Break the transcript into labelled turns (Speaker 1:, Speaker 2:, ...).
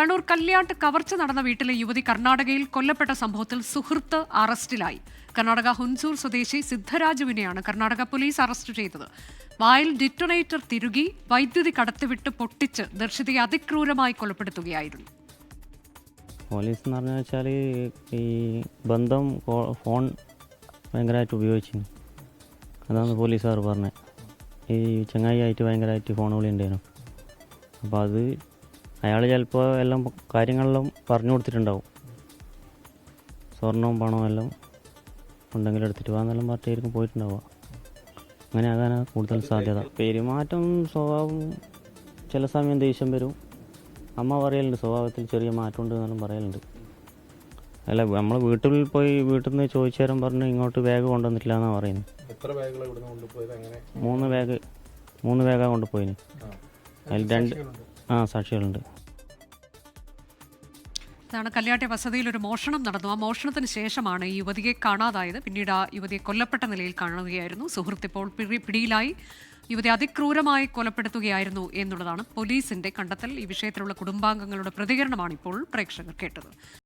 Speaker 1: കണ്ണൂർ കല്യാട്ട് കവർച്ച നടന്ന വീട്ടിലെ യുവതി കർണാടകയിൽ കൊല്ലപ്പെട്ട സംഭവത്തിൽ സുഹൃത്ത് അറസ്റ്റിലായി. കർണാടക ഹുൻസൂർ സ്വദേശി സിദ്ധരാജുവിനെയാണ് കർണാടക പോലീസ് അറസ്റ്റ് ചെയ്തത്. വായിൽ ഡിറ്റൊണേറ്റർ തിരുകി വൈദ്യുതി കടത്തിവിട്ട് പൊട്ടിച്ച് ദർശിതയെ അതിക്രൂരമായി കൊലപ്പെടുത്തുകയായിരുന്നു.
Speaker 2: പോലീസ് എന്ന് പറഞ്ഞു വെച്ചാൽ ഈ ബന്ധം ഫോൺ ഭയങ്കരമായിട്ട് ഉപയോഗിച്ചിരുന്നു. അതാണ് പോലീസുകാർ പറഞ്ഞത് ഈ ചങ്ങായി ആയിട്ട് ഭയങ്കരമായിട്ട് ഫോൺ വിളി ഉണ്ടായിരുന്നു അപ്പോൾ അത് അയാൾ ചിലപ്പോൾ എല്ലാം കാര്യങ്ങളെല്ലാം പറഞ്ഞു കൊടുത്തിട്ടുണ്ടാവും. സ്വർണവും പണവും എല്ലാം ഉണ്ടെങ്കിൽ എടുത്തിട്ട് പോകാന്നെല്ലാം പറഞ്ഞിട്ടായിരിക്കും പോയിട്ടുണ്ടാവുക. അങ്ങനെ ആകാനാണ് കൂടുതൽ സാധ്യത. പെരുമാറ്റം സ്വഭാവം ചില സമയം ദേഷ്യം വരും. അമ്മ പറയലുണ്ട് സ്വഭാവത്തിൽ ചെറിയ മാറ്റമുണ്ട് എന്നെല്ലാം പറയലുണ്ട്. അല്ല നമ്മൾ വീട്ടിൽ പോയി വീട്ടിൽ നിന്ന് ചോദിച്ചു തരാൻ പറഞ്ഞ് ഇങ്ങോട്ട് ബാഗ് കൊണ്ടുവന്നിട്ടില്ല എന്നാണ് പറയുന്നത്
Speaker 3: എത്ര ബാഗുകൾ
Speaker 2: മൂന്ന് ബാഗ് മൂന്ന് ബാഗാണ് കൊണ്ടുപോയിന്. അതിൽ രണ്ട് ആ സാക്ഷികളുണ്ട്.
Speaker 1: ഇതാണ് കല്യാട്ടെ വസതിയിൽ ഒരു മോഷണം നടന്നു. ആ മോഷണത്തിന് ശേഷമാണ് ഈ യുവതിയെ കാണാതായത്. പിന്നീട് ആ യുവതിയെ കൊല്ലപ്പെട്ട നിലയിൽ കാണുകയായിരുന്നു. സുഹൃത്ത് ഇപ്പോൾ പിടി- പിടിയിലായി. യുവതി അതിക്രൂരമായി കൊലപ്പെടുത്തുകയായിരുന്നു എന്നുള്ളതാണ് പോലീസിന്റെ കണ്ടെത്തൽ. ഈ വിഷയത്തിലുള്ള കുടുംബാംഗങ്ങളുടെ പ്രതികരണമാണ് ഇപ്പോൾ പ്രേക്ഷകർ കേട്ടത്.